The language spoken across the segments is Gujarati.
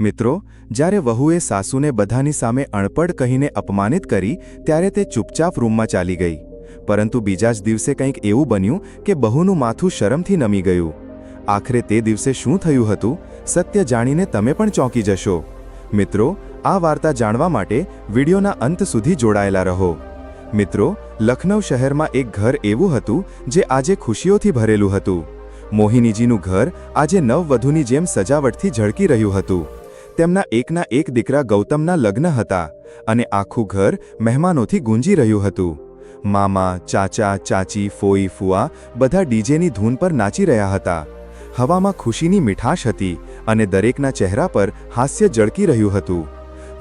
મિત્રો, જ્યારે વહુએ સાસુને બધાની સામે અણપડ કહીને અપમાનિત કરી, ત્યારે તે ચૂપચાપ રૂમમાં ચાલી ગઈ. પરંતુ બીજા જ દિવસે કંઈક એવું બન્યું કે બહુનું માથું શરમથી નમી ગયું. આખરે તે દિવસે શું થયું હતું, સત્ય જાણીને તમે પણ ચોંકી જશો. મિત્રો, આ વાર્તા જાણવા માટે વિડીયોના અંત સુધી જોડાયેલા રહો. મિત્રો, લખનૌ શહેરમાં એક ઘર એવું હતું, જે આજે ખુશીઓથી ભરેલું હતું. મોહિનીજીનું ઘર આજે નવવધુની જેમ સજાવટથી ઝળકી રહ્યું હતું. તેમના એકના એક દીકરા ગૌતમના લગ્ન હતા અને આખું ઘર મહેમાનોથી ગુંજી રહ્યું હતું. મામા, ચાચા, ચાચી, ફોઈ, ફુઆ બધા ડીજેની ધૂન પર નાચી રહ્યા હતા. હવામાં ખુશીની મીઠાશ હતી અને દરેકના ચહેરા પર હાસ્ય ઝળકી રહ્યું હતું.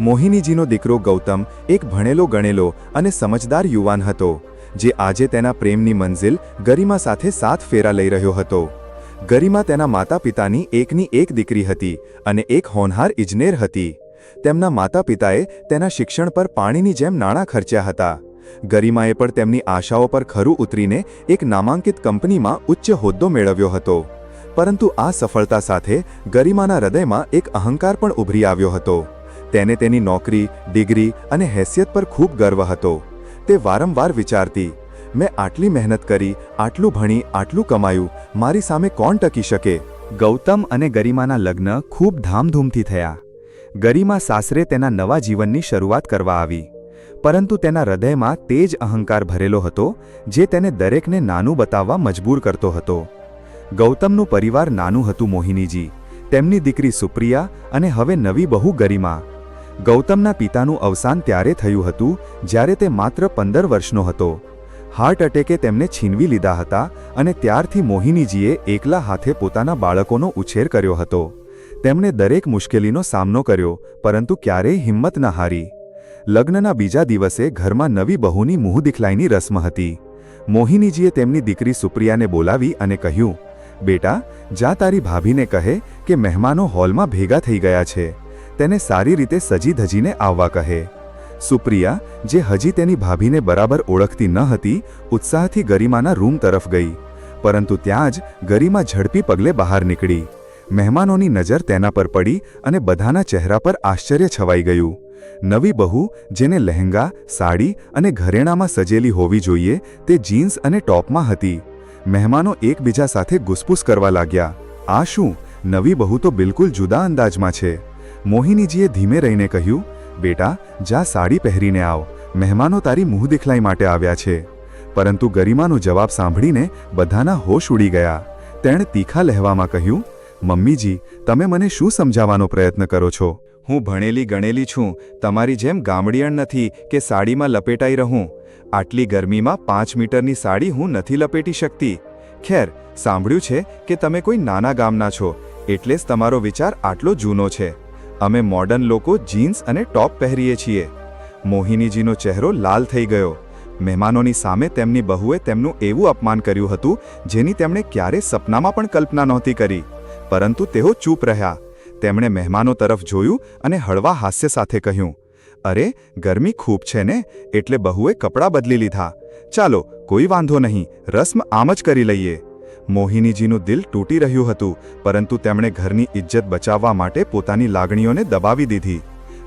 મોહિનીજીનો દીકરો ગૌતમ એક ભણેલો ગણેલો અને સમજદાર યુવાન હતો, જે આજે તેના પ્રેમની મંઝિલ ગરિમા સાથે સાત ફેરા લઈ રહ્યો હતો. ગરિમા તેના માતા પિતાની એકની એક દીકરી હતી અને એક હોનહાર ઇજનેર હતી. તેમના માતા પિતાએ તેના શિક્ષણ પર પાણીની જેમ નાણાં ખર્ચ્યા હતા. ગરિમાએ પણ તેમની આશાઓ પર ખરું ઉતરીને એક નામાંકિત કંપનીમાં ઉચ્ચ હોદ્દો મેળવ્યો હતો. પરંતુ આ સફળતા સાથે ગરિમાના હૃદયમાં એક અહંકાર પણ ઉભરી આવ્યો હતો. તેને તેની નોકરી, ડિગ્રી અને હેસિયત પર ખૂબ ગર્વ હતો. તે વારંવાર વિચારતી મેં આટલી મહેનત કરી, આટલું ભણી, આટલું કમાયું, મારી સામે કોણ ટકી શકે? ગૌતમ અને ગરિમાના લગ્ન ખૂબ ધામધૂમથી થયા. ગરિમા સાસરે તેના નવા જીવનની શરૂઆત કરવા આવી. પરંતુ તેના હૃદયમાં તે જ અહંકાર ભરેલો હતો, જે તેને દરેકને નાનું બતાવવા મજબૂર કરતો હતો. ગૌતમનું પરિવાર નાનું હતું મોહિનીજી. તેમની દીકરી સુપ્રિયા અને હવે નવી બહુ ગરિમા. ગૌતમના પિતાનું અવસાન ત્યારે થયું હતું, જ્યારે તે માત્ર પંદર વર્ષનો હતો. હાર્ટ અટેકે તેમને છીનવી લીધા હતા અને ત્યારથી મોહિનીજીએ એકલા હાથે પોતાના બાળકોનો ઉછેર કર્યો હતો. તેમણે દરેક મુશ્કેલીનો સામનો કર્યો, પરંતુ ક્યારેય હિંમત ન હારી. લગ્નના બીજા દિવસે ઘરમાં નવી બહુની મુહ દિખલાઈની રસ્મ હતી. મોહિનીજીએ તેમની દીકરી સુપ્રિયાને બોલાવી અને કહ્યું, બેટા, જા તારી ભાભીને કહે કે મહેમાનો હોલમાં ભેગા થઈ ગયા છે. તેને સારી રીતે સજી ધજીને આવવા કહે. સુપ્રિયા, જે હજી તેની ભાભીને બરાબર ઓળખતી ન હતી, ઉત્સાહથી ગરિમાના રૂમ તરફ ગઈ. પરંતુ ત્યાં જ ગરિમા ઝડપી પગલે બહાર નીકળી. મહેમાનોની નજર તેના પર પડી અને બધાના ચહેરા પર આશ્ચર્ય છવાઈ ગયું. નવી બહુ, જેને લહેંગા, સાડી અને ઘરેણામાં સજેલી હોવી જોઈએ, તે જીન્સ અને ટોપમાં હતી. મહેમાનો એકબીજા સાથે ગુસપુસ કરવા લાગ્યા. આ શું? નવી બહુ તો બિલકુલ જુદા અંદાજમાં છે. મોહિનીજીએ ધીમે રહીને કહ્યું બેટા, જા સાડી પહેરીને આવ. મહેમાનો તારી મુંહ દિખલાઈ માટે આવ્યા છે. પરંતુ ગરિમાનો જવાબ સાંભળીને બધાના હોશ ઉડી ગયા. તેણે તીખા લહેવામાં કહ્યું, મમ્મીજી, તમે મને શું સમજાવવાનો પ્રયત્ન કરો છો? હું ભણેલી ગણેલી છું. તમારી જેમ ગામડિયણ નથી કે સાડીમાં લપેટાઈ રહું. આટલી ગરમીમાં પાંચ મીટરની સાડી હું નથી લપેટી શકતી. ખેર, સાંભળ્યું છે કે તમે કોઈ નાના ગામના છો. એટલે જ તમારો વિચાર આટલો જૂનો છે. અમે મોડર્ન લોકો જીન્સ અને ટોપ પહેરીએ છીએ. મોહિનીજીનો ચહેરો લાલ થઈ ગયો. મહેમાનોની સામે તેમની બહુએ તેમનું એવું અપમાન કર્યું હતું, જેની તેમણે ક્યારે સપનામાં પણ કલ્પના નહોતી કરી. પરંતુ તેઓ ચૂપ રહ્યા. તેમણે મહેમાનો તરફ જોયું અને હળવા હાસ્ય સાથે કહ્યું, અરે, ગરમી ખૂબ છે ને? એટલે બહુએ કપડાં બદલી લીધા. ચાલો, કોઈ વાંધો નહીં. રસ્મ આમ જ કરી લઈએ. મોહિનીજીનું દિલ તૂટી રહ્યું હતું, પરંતુ તેમણે ઘરની ઇજ્જત બચાવવા માટે પોતાની લાગણીઓને દબાવી દીધી.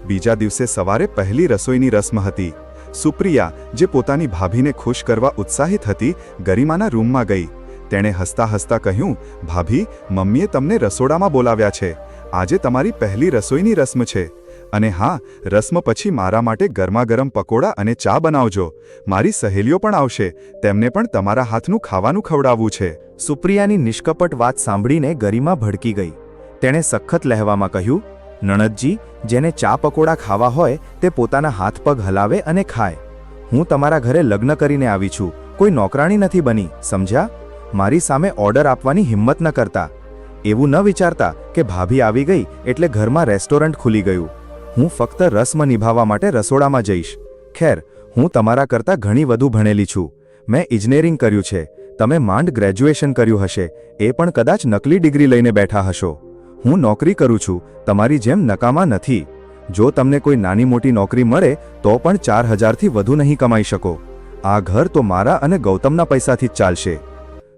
બીજા દિવસે સવારે પહેલી રસોઈની રસ્મ હતી. સુપ્રિયા, જે પોતાની ભાભીને ખુશ કરવા ઉત્સાહિત હતી, ગરિમાના રૂમમાં ગઈ. તેણે હસતા હસતા કહ્યું, ભાભી, મમ્મીએ તમને રસોડામાં બોલાવ્યા છે. આજે તમારી પહેલી રસોઈની રસ્મ છે. અને હા, રસ્મ પછી મારા માટે ગરમાગરમ પકોડા અને ચા બનાવજો. મારી સહેલીઓ પણ આવશે. તેમને પણ તમારા હાથનું ખાવાનું ખવડાવવું છે. સુપ્રિયાની નિષ્કપટ વાત સાંભળીને ગરિમા ભડકી ગઈ. તેણે સખત લહેવામાં કહ્યું, નણદજી, જેને ચા પકોડા ખાવા હોય, તે પોતાના હાથ પગ હલાવે અને ખાય. હું તમારા ઘરે લગ્ન કરીને આવી છું. કોઈ નોકરાણી નથી બની, સમજ્યા? મારી સામે ઓર્ડર આપવાની હિંમત ન કરતા. એવું ન વિચારતા કે ભાભી આવી ગઈ એટલે ઘરમાં રેસ્ટોરન્ટ ખુલી ગયું. હું ફક્ત રસ્મ નિભાવવા માટે રસોડામાં જઈશ. ખેર, હું તમારા કરતાં ઘણી વધુ ભણેલી છું. મેં ઇજનેરિંગ કર્યું છે. તમે માંડ ગ્રેજ્યુએશન કર્યું હશે. એ પણ કદાચ નકલી ડિગ્રી લઈને બેઠા હશો. હું નોકરી કરું છું. તમારી જેમ નકામા નથી. જો તમને કોઈ નાની મોટી નોકરી મળે, તો પણ ચાર હજારથી વધુ નહીં કમાઈ શકો. આ ઘર તો મારા અને ગૌતમના પૈસાથી જ ચાલશે.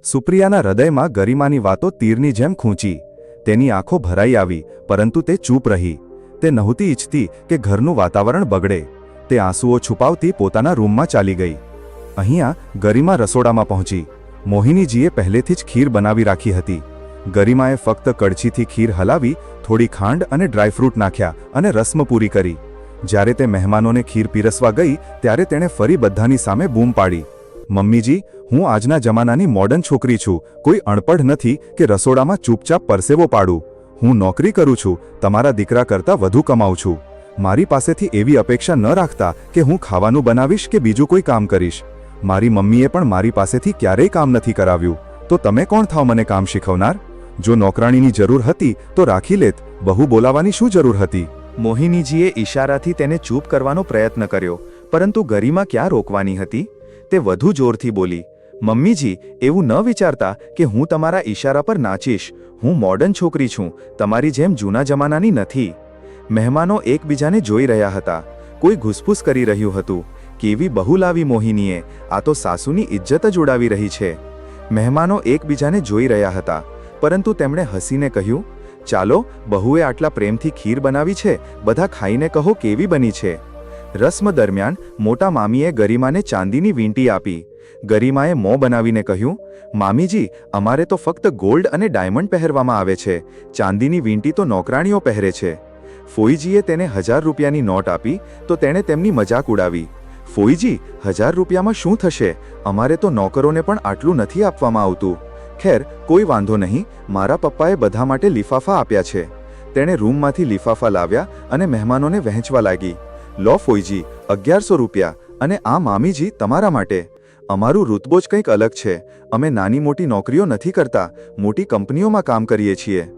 સુપ્રિયાના હૃદયમાં ગરિમાની વાતો તીરની જેમ ખૂંચી. તેની આંખો ભરાઈ આવી, પરંતુ તે ચૂપ રહી. તે નહોતી ઈચ્છતી કે ઘરનું વાતાવરણ બગડે. તે આંસુઓ છુપાવતી પોતાના રૂમમાં ચાલી ગઈ. અહીંયા ગરિમા રસોડામાં પહોંચી. મોહિનીજીએ પહેલેથી જ ખીર બનાવી રાખી હતી. ગરિમાએ ફક્ત કડછીથી ખીર હલાવી, થોડી ખાંડ અને ડ્રાયફ્રૂટ નાખ્યા અને રસ્મ પૂરી કરી. જ્યારે તે મહેમાનોને ખીર પીરસવા ગઈ, ત્યારે તેણે ફરી બધાની સામે બૂમ પાડી. મમ્મીજી, હું આજના જમાનાની મોડર્ન છોકરી છું. કોઈ અણપઢ નથી કે રસોડામાં ચૂપચાપ પરસેવો પાડું. હું નોકરી કરું છું, તમારા દીકરા કરતાં વધુ કમાઉં છું. મારી પાસેથી એવી અપેક્ષા ન રાખતા કે હું ખાવાનું બનાવીશ કે બીજું કોઈ કામ કરીશ. મારી મમ્મીએ પણ મારી પાસેથી ક્યારેય કામ નથી કરાવ્યું. તો તમે કોણ થાવ મને કામ શીખવનાર? જો નોકરાણીની જરૂર હતી, તો રાખી લેત. બહુ બોલાવાની શું જરૂર હતી? મોહિનીજીએ ઈશારાથી તેને ચૂપ કરવાનો પ્રયત્ન કર્યો, પરંતુ ગરિમા ક્યાં રોકવાની હતી? તે વધુ જોરથી બોલી, મમ્મીજી, એવું ન વિચારતા કે હું તમારા ઈશારા પર નાચીશ. હું મોડર્ન છોકરી છું, તમારી જેમ જૂના જમાનાની નથી. મહેમાનો એકબીજાને જોઈ રહ્યા હતા. કોઈ ઘૂસફૂસ કરી રહ્યું હતું. કેવી બહુ લાવી મોહિનીએ, આ તો સાસુની ઇજ્જત જ ઉડાવી રહી છે. મહેમાનો એકબીજાને જોઈ રહ્યા હતા. પરંતુ તેમણે હસીને કહ્યું, ચાલો, બહુએ આટલા પ્રેમથી ખીર બનાવી છે, બધા ખાઈને કહો કેવી બની છે. રસ્મ દરમિયાન મોટા મામીએ ગરિમાને ચાંદીની વીંટી આપી. ગરિમાએ મોં બનાવીને કહ્યું, મામીજી, અમારે તો ફક્ત ગોલ્ડ અને ડાયમંડ પહેરવામાં આવે છે. ચાંદીની વીંટી તો નોકરાણીઓ પહેરે છે. ફોઈજીએ તેને હજાર રૂપિયાની નોટ આપી તો તેણે તેમની મજાક ઉડાવી. ફોઈજી, હજાર રૂપિયામાં શું થશે? અમારે તો નોકરોને પણ આટલું નથી આપવામાં આવતું. ખેર, કોઈ વાંધો નહીં, મારા પપ્પાએ બધા માટે લિફાફા આપ્યા છે. તેણે રૂમમાંથી લિફાફા લાવ્યા અને મહેમાનોને વહેંચવા લાગી. લો ફોઈજી, અગિયારસો રૂપિયા અને આ મામીજી તમારા માટે. અમારું ઋતબો જ કંઈક અલગ છે. અમે નાની મોટી નોકરીઓ નથી કરતા, મોટી કંપનીઓમાં કામ કરીએ છીએ.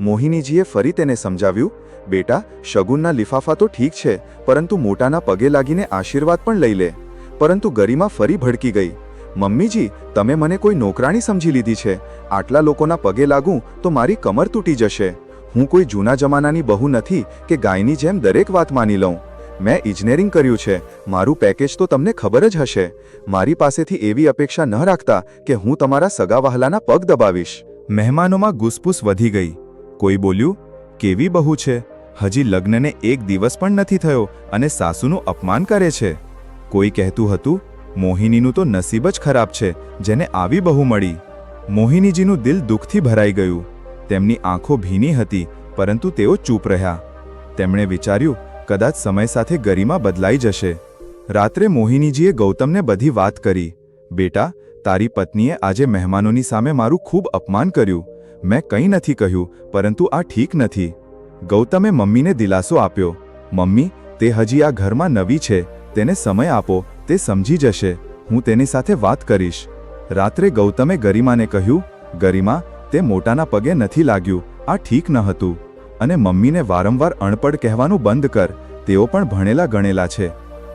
મોહિનીજીએ ફરી તેને સમજાવ્યું, બેટા, શગુનના લિફાફા તો ઠીક છે, પરંતુ મોટાના પગે લાગીને આશીર્વાદ પણ લઈ લે. પરંતુ ગરિમા ફરી ભડકી ગઈ. મમ્મીજી, તમે મને કોઈ નોકરાણી સમજી લીધી છે. આટલા લોકોના પગે લાગું તો મારી કમર તૂટી જશે. હું કોઈ જૂના જમાનાની બહુ નથી કે ગાયની જેમ દરેક વાત માની લઉં. મેં ઇજનેરિંગ કર્યું છે. મારું પેકેજ તો તમને ખબર જ હશે. મારી પાસેથી એવી અપેક્ષા ન રાખતા કે હું તમારા સગાવહાલાના પગ દબાવીશ. મહેમાનોમાં ગુસપુસ વધી ગઈ. કોઈ બોલ્યું, કેવી બહુ છે? હજી લગ્નને એક દિવસ પણ નથી થયો અને સાસુનું અપમાન કરે છે. કોઈ કહેતું હતું, મોહિનીનું તો નસીબ જ ખરાબ છે, જેને આવી બહુ મળી. મોહિનીજીનું દિલ દુઃખથી ભરાઈ ગયું. તેમની આંખો ભીની હતી, પરંતુ તેઓ ચૂપ રહ્યા. તેમણે વિચાર્યું કદાચ સમય સાથે ગરિમા બદલાઈ જશે. રાત્રે મોહિનીજીએ ગૌતમને બધી વાત કરી. બેટા, તારી પત્નીએ આજે મહેમાનોની સામે મારું ખૂબ અપમાન કર્યું. મેં કંઈ નથી કહ્યું, પરંતુ આ ઠીક નથી. ગૌતમે મમ્મીને દિલાસો આપ્યો. મમ્મી, તે હજી આ ઘરમાં નવી છે. તેને સમય આપો, તે સમજી જશે. હું તેની સાથે વાત કરીશ. રાત્રે ગૌતમે ગરિમાને કહ્યું, ગરિમા, તે મોટાના પગે નથી લાગ્યું. આ ઠીક ન હતું. અને મમ્મીને વારંવાર અણપડ કહેવાનું બંધ કર, તેઓ પણ ભણેલા ગણેલા છે.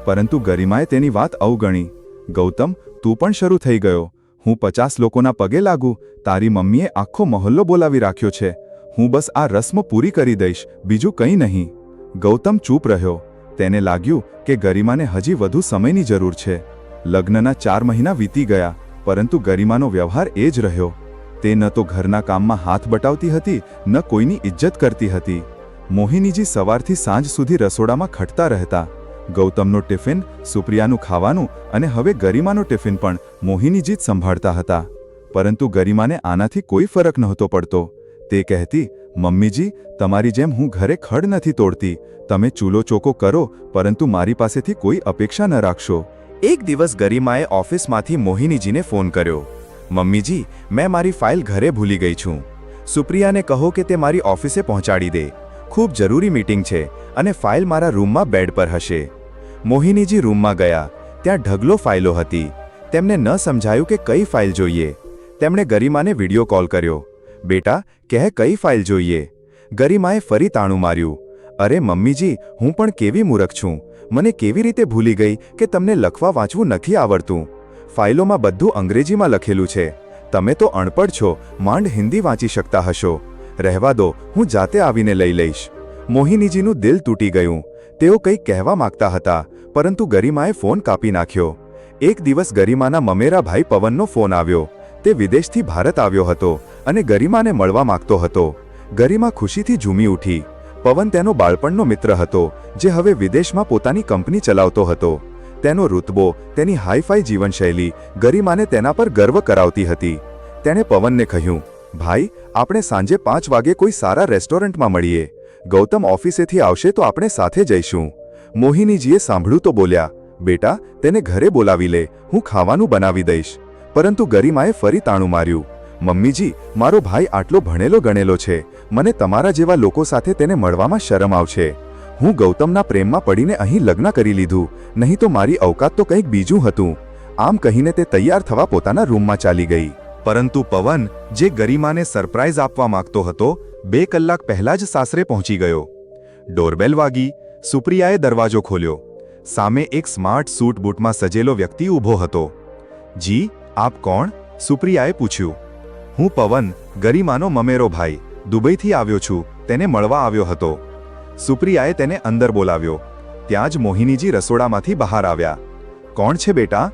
પરંતુ ગરિમાએ તેની વાત અવગણી. ગૌતમ, તું પણ શરૂ થઈ ગયો. હું પચાસ લોકોના પગે લાગુ. તારી મમ્મીએ આખો મહોલ્લો બોલાવી રાખ્યો છે. હું બસ આ રસ્મ પૂરી કરી દઈશ, બીજું કંઈ નહીં. ગૌતમ ચૂપ રહ્યો. તેને લાગ્યું કે ગરિમાને હજી વધુ સમયની જરૂર છે. લગ્નના ચાર મહિના વીતી ગયા, પરંતુ ગરિમાનો વ્યવહાર એ જ રહ્યો. તે ન તો ઘરના કામમાં હાથ બટાવતી હતી, ન કોઈની ઇજ્જત કરતી હતી. મોહિનીજી સવારથી સાંજ સુધી રસોડામાં ખટતા રહેતા. ગૌતમનો ટિફિન, સુપ્રિયાનું ખાવાનું અને હવે ગરિમાનો ટિફિન પણ મોહિનીજી જ સંભાળતા હતા. પરંતુ ગરિમાને આનાથી કોઈ ફરક નહોતો પડતો. તે કહેતી, મમ્મીજી, તમારી જેમ હું ઘરે ખડ નથી તોડતી. તમે ચૂલો ચોકો કરો, પરંતુ મારી પાસેથી કોઈ અપેક્ષા ન રાખશો. એક દિવસ ગરિમાએ ઓફિસમાંથી મોહિનીજીને ફોન કર્યો. મમ્મીજી, મેં મારી ફાઇલ ઘરે ભૂલી ગઈ છું. સુપ્રિયાને કહો કે તે મારી ઓફિસે પહોંચાડી દે. ખૂબ જરૂરી મીટિંગ છે અને ફાઇલ મારા રૂમમાં બેડ પર હશે. મોહિનીજી રૂમમાં ગયા. ત્યાં ઢગલો ફાઇલો હતી. તેમને ન સમજાયું કે કઈ ફાઇલ જોઈએ. તેમણે ગરિમાને વિડિયો કોલ કર્યો. બેટા, કહે કઈ ફાઇલ જોઈએ ગરિમાએ ફરી તાણું માર્યું. અરે મમ્મીજી, હું પણ કેવી મૂરખ છું. મને કેવી રીતે ભૂલી ગઈ કે તમને લખવા વાંચવું નથી આવડતું? ફાઇલોમાં બધું અંગ્રેજીમાં લખેલું છે. તમે તો અણપડ છો, માંડ હિન્દી વાંચી શકતા હશો. રહેવા દો, હું જાતે આવીને લઈ લઈશ. મોહિનીજીનું દિલ તૂટી ગયું. તેઓ કંઈક કહેવા માંગતા હતા, પરંતુ ગરિમાએ ફોન કાપી નાખ્યો. એક દિવસ ગરિમાના મમેરાભાઈ પવનનો ફોન આવ્યો. તે વિદેશથી ભારત આવ્યો હતો અને ગરિમાને મળવા માંગતો હતો. ગરિમા ખુશીથી ઝૂમી ઉઠી. પવન તેનો બાળપણનો મિત્ર હતો, જે હવે વિદેશમાં પોતાની કંપની ચલાવતો હતો. તેનો રુતબો તેની હાઈફાઈ જીવનશૈલી, ગરિમાને તેના પર ગર્વ કરાવતી હતી. તેણે પવનને કહ્યું, ભાઈ, આપણે સાંજે પાંચ વાગે કોઈ સારા રેસ્ટોરન્ટમાં મળીએ. ગૌતમ ઓફિસેથી આવશે તો આપણે સાથે જઈશું. મોહિનીજીએ સાંભળ્યું તો બોલ્યા, બેટા, તેને ઘરે બોલાવી લે, હું ખાવાનું બનાવી દઈશ. પરંતુ ગરિમાએ ફરી તાણું માર્યું, મમ્મીજી, મારો ભાઈ આટલો ભણેલો ગણેલો છે. મને તમારા જેવા લોકો સાથે તેને મળવામાં શરમ આવશે. હું ગૌતમના પ્રેમમાં પડીને અહીં લગ્ન કરી લીધું. નહીં તો મારી અવકાત તો કંઈક બીજું હતું. આમ કહીને તે તૈયાર થવા પોતાના રૂમમાં ચાલી ગઈ. પરંતુ પવન, જે ગરિમાને સરપ્રાઈઝ આપવા માંગતો હતો, બે કલાક પહેલા જ સાસરે પહોંચી ગયો. ડોરબેલ વાગી, સુપ્રિયાએ દરવાજો ખોલ્યો. સામે એક સ્માર્ટ સૂટ બૂટમાં સજેલો વ્યક્તિ ઊભો હતો. જી, આપ કોણ? સુપ્રિયાએ પૂછ્યું. હું પવન, ગરિમાનો મમેરો ભાઈ. દુબઈથી આવ્યો છું. તેને મળવા આવ્યો હતો. સુપ્રિયાએ તેને અંદર બોલાવ્યો. ત્યાં જ મોહિનીજી રસોડામાંથી બહાર આવ્યા. કોણ છે બેટા?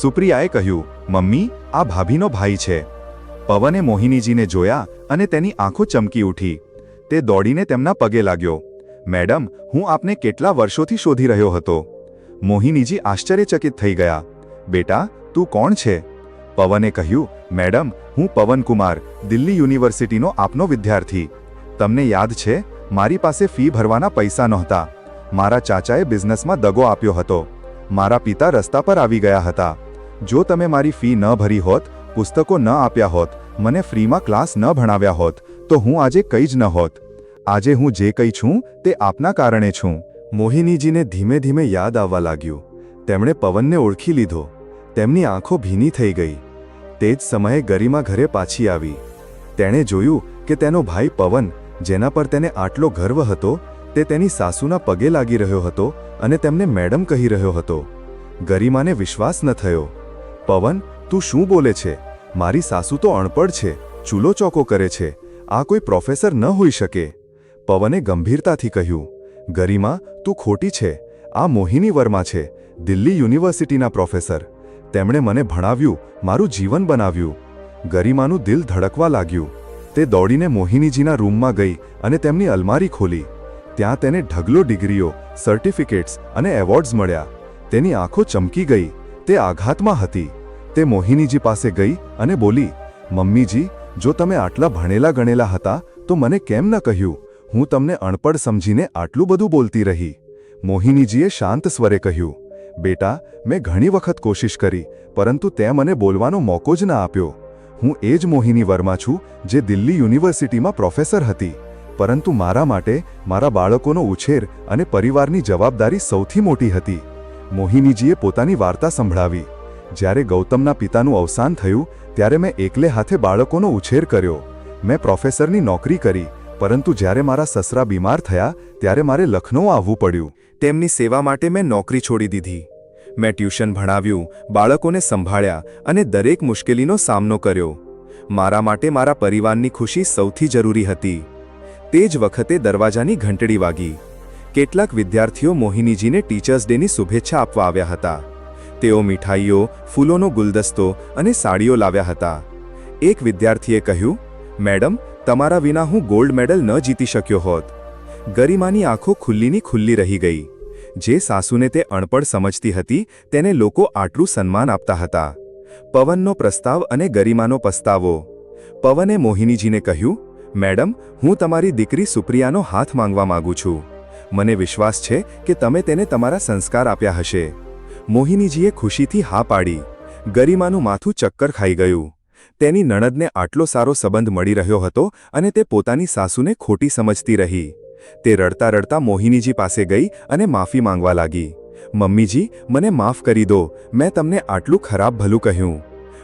સુપ્રિયાએ કહ્યું, મમ્મી, આ ભાભીનો ભાઈ છે. પવને મોહિનીજીને જોયા અને તેની આંખો ચમકી ઉઠી. તે દોડીને તેમના પગે લાગ્યો. મેડમ, હું આપને કેટલા વર્ષોથી શોધી રહ્યો હતો. મોહિનીજી આશ્ચર્યચકિત થઈ ગયા. બેટા, તું કોણ છે? પવને કહ્યું, મેડમ, હું પવનકુમાર, દિલ્હી યુનિવર્સિટીનો આપનો વિદ્યાર્થી. તમને યાદ છે? મારી પાસે ફી ભરવાના પૈસા નહોતા. મારા ચાચાએ બિઝનેસમાં દગો આપ્યો હતો. મારા પિતા રસ્તા પર આવી ગયા હતા. જો તમે મારી ફી ન ભરી હોત, પુસ્તકો ન આપ્યા હોત, મને ફ્રીમાં ક્લાસ ન ભણાવ્યા હોત, તો હું આજે કંઈ જ ન હોત. આજે હું જે કંઈ છું, તે આપના કારણે છું. મોહિનીજીને ધીમે ધીમે યાદ આવવા લાગ્યું. તેમણે પવનને ઓળખી લીધો. તેમની આંખો ભીની થઈ ગઈ. તે જ સમયે ગરિમા ઘરે પાછી આવી. તેણે જોયું કે તેનો ભાઈ પવન જેના પર તેને આટલો ગર્વ હતો, તે તેની સાસુના પગે લાગી રહ્યો હતો અને તેમને મેડમ કહી રહ્યો હતો, ગરિમાને વિશ્વાસ ન થયો. પવન, તું શું બોલે છે? મારી સાસુ તો અણપડ છે, ચૂલો ચોકો કરે છે, આ કોઈ પ્રોફેસર ન હોઈ શકે. પવને ગંભીરતાથી કહ્યું, ગરિમા, તું ખોટી છે, આ મોહિની વર્મા છે, દિલ્હી યુનિવર્સિટીના પ્રોફેસર. તેમણે મને ભણાવ્યું, મારું જીવન બનાવ્યું. ગરિમાનું દિલ ધડકવા લાગ્યું. તે દોડીને મોહિનીજીના રૂમમાં ગઈ અને તેમની અલમારી ખોલી. ત્યાં તેને ઢગલો ડિગ્રીઓ સર્ટિફિકેટ્સ અને એવોર્ડ્સ મળ્યા. તેની આંખો ચમકી ગઈ. તે આઘાતમાં હતી. તે મોહિનીજી પાસે ગઈ અને બોલી, મમ્મીજી, જો તમે આટલા ભણેલા ગણેલા હતા, તો મને કેમ ન કહ્યું? હું તમને અણપડ સમજીને આટલું બધું બોલતી રહી. મોહિનીજીએ શાંત સ્વરે કહ્યું, બેટા, મેં ઘણી વખત કોશિશ કરી, પરંતુ તે મને બોલવાનો મોકો જ ના આપ્યો. હું એ જ મોહિની વર્મા છું જે દિલ્હી યુનિવર્સિટીમાં પ્રોફેસર હતી. પરંતુ મારા માટે મારા બાળકોનો ઉછેર અને પરિવારની જવાબદારી સૌથી મોટી હતી. મોહિનીજીએ પોતાની વાર્તા સંભળાવી. જ્યારે ગૌતમના પિતાનું અવસાન થયું, ત્યારે મેં એકલે હાથે બાળકોનો ઉછેર કર્યો. મેં પ્રોફેસરની નોકરી કરી, પરંતુ જ્યારે મારા સસરા બીમાર થયા, ત્યારે મારે લખનૌ આવવું પડ્યું. તેમની સેવા માટે મેં નોકરી છોડી દીધી. મેં ટ્યુશન ભણાવ્યું, બાળકોને સંભાળ્યા અને દરેક મુશ્કેલીનો સામનો કર્યો. મારા માટે મારા પરિવારની ખુશી સૌથી જરૂરી હતી. તે જ વખતે દરવાજાની ઘંટડી વાગી. કેટલાક વિદ્યાર્થીઓ મોહિનીજીને ટીચર્સ ડેની શુભેચ્છા આપવા આવ્યા હતા. તેઓ મીઠાઈઓ, ફૂલોનો ગુલદસ્તો અને સાડીઓ લાવ્યા હતા. એક વિદ્યાર્થીએ કહ્યું, મેડમ, તમારા વિના હું ગોલ્ડ મેડલ ન જીતી શક્યો હોત. ગરિમાની આંખો ખુલ્લીની ખુલ્લી રહી ગઈ. જે સાસુને તે અણપડ સમજતી હતી, તેને લોકો આટલું સન્માન આપતા હતા. પવનનો પ્રસ્તાવ અને ગરિમાનો પસ્તાવો. પવને મોહિનીજીને કહ્યું, મેડમ, હું તમારી દીકરી સુપ્રિયાનો હાથ માંગવા માંગુ છું. મને વિશ્વાસ છે કે તમે તેને તમારા સંસ્કાર આપ્યા હશે. મોહિનીજીએ ખુશીથી હા પાડી. ગરિમાનું માથું ચક્કર ખાઈ ગયું. તેની નણદને આટલો સારો સંબંધ મળી રહ્યો હતો અને તે પોતાની સાસુને ખોટી સમજતી રહી. તે રડતા રડતા મોહિનીજી પાસે ગઈ અને માફી માંગવા લાગી. મમ્મીજી, મને માફ કરી દો. મેં તમને આટલું ખરાબ ભલું કહ્યું.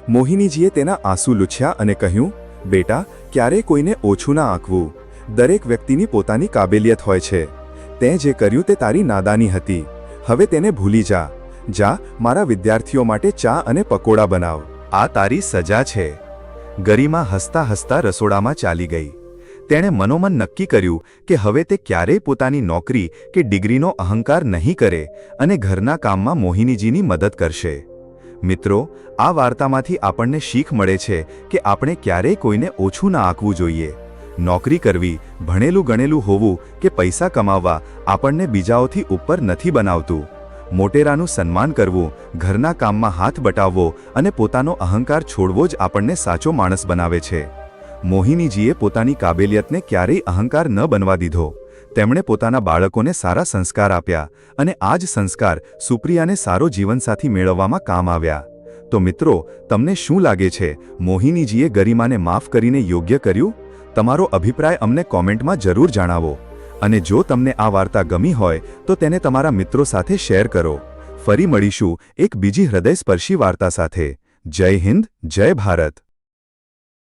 મોહિનીજીએ તેના આંસુ લૂછ્યા અને કહ્યું, બેટા ક્યારેય કોઈને ઓછું ના આંકવું. દરેક વ્યક્તિની પોતાની કાબેલિયત હોય છે. તે જે કર્યું તે તારી નાદાની હતી. હવે તેને ભૂલી જા. જા, મારા વિદ્યાર્થીઓ માટે ચા અને પકોડા બનાવ. આ તારી સજા છે. ગરિમા હસતા હસતા રસોડામાં ચાલી ગઈ. તેણે મનોમન નક્કી કર્યું કે હવે તે ક્યારેય પોતાની નોકરી કે ડિગ્રીનો અહંકાર નહીં કરે અને ઘરના કામમાં મોહિનીજીની મદદ કરશે. મિત્રો, આ વાર્તામાંથી આપણને શીખ મળે છે કે આપણે ક્યારેય કોઈને ઓછું ના આંકવું જોઈએ. નોકરી કરવી, ભણેલું ગણેલું હોવું કે પૈસા કમાવવા આપણને બીજાઓથી ઉપર નથી બનાવતું. મોટેરાનું સન્માન કરવું, ઘરના કામમાં હાથ બટાવવો અને પોતાનો અહંકાર છોડવો જ આપણને સાચો માણસ બનાવે છે. મોહિનીજીએ પોતાની કાબેલિયતને ક્યારેય અહંકાર ન બનવા દીધો. તેમણે પોતાના બાળકોને સારા સંસ્કાર આપ્યા અને આ જ સંસ્કાર સુપ્રિયાને સારો જીવનસાથી મેળવવામાં કામ આવ્યા. તો મિત્રો, તમને શું લાગે છે? મોહિનીજીએ ગરિમાને માફ કરીને યોગ્ય કર્યું? તમારો અભિપ્રાય અમને કોમેન્ટમાં જરૂર જણાવો. અને જો તમને આ વાર્તા ગમી હોય, તો તેને તમારા મિત્રો સાથે શેર કરો. ફરી મળીશું એક બીજી હૃદયસ્પર્શી વાર્તા સાથે. જય હિન્દ, જય ભારત.